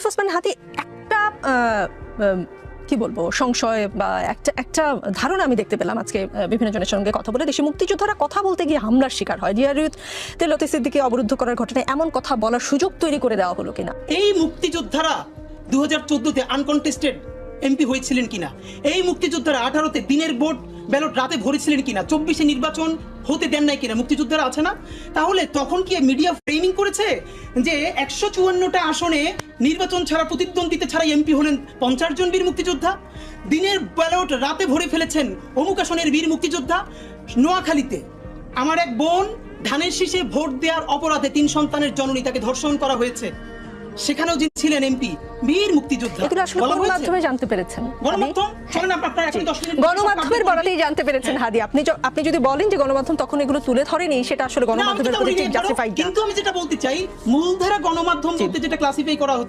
আরিফ ওসমান হাতি একটা কি বলব, সংশয় বা একটা একটা ধারণা আমি দেখতে পেলাম আজকে বিভিন্ন জনের সঙ্গে কথা বলে। দেশে মুক্তিযোদ্ধারা কথা বলতে গিয়ে হামলার শিকার হয়। ডিআরইউত তেলতে সিদ্দিকে অবরুদ্ধ করার ঘটনায় এমন কথা বলার সুযোগ তৈরি করে দেওয়া হলো কিনা? এই মুক্তিযোদ্ধারা দু হাজার চোদ্দতে আনকন্টেস্টেড এমপি হয়েছিলেন কিনা? এই মুক্তিযোদ্ধারা আঠারোতে দিনের ভোট ব্যালট রাতে ভরেছিলেন কিনা? চব্বিশে নির্বাচন হতে দেন নাই কিনা? মুক্তিযোদ্ধারা আছে না? তাহলে তখন কি মিডিয়া ফ্রেমিং করেছে যে একশো চুয়ান্নটা আসনে নির্বাচন ছাড়া প্রতিদ্বন্দ্বিতা ছাড়া এমপি হলেন পঞ্চাশ জন বীর মুক্তিযোদ্ধা? দিনের ব্যালট রাতে ভরে ফেলেছেন অমুক আসনের বীর মুক্তিযোদ্ধা নোয়াখালীতে। আমার এক বোন, ধানের শীষে ভোট দেওয়ার অপরাধে তিন সন্তানের জননী তাকে ধর্ষণ করা হয়েছে। সেখানেও যিনি ছিলেন এমপি বীর মুক্তিযোদ্ধা। এগুলো আসলে? গণমাধ্যমে জানতে পেরেছেন। মিনিট গণমাধ্যমের বলাতেই জানতে পেরেছেন হাদি। আপনি আপনি যদি বলেন যে গণমাধ্যম তখন এগুলো তুলে ধরেনি সেটা আসলে গণমাধ্যমের কিন্তু আমি যেটা বলতে চাই মূলধারা গণমাধ্যম বলতে যেটা ক্লাসিফাই করা হচ্ছে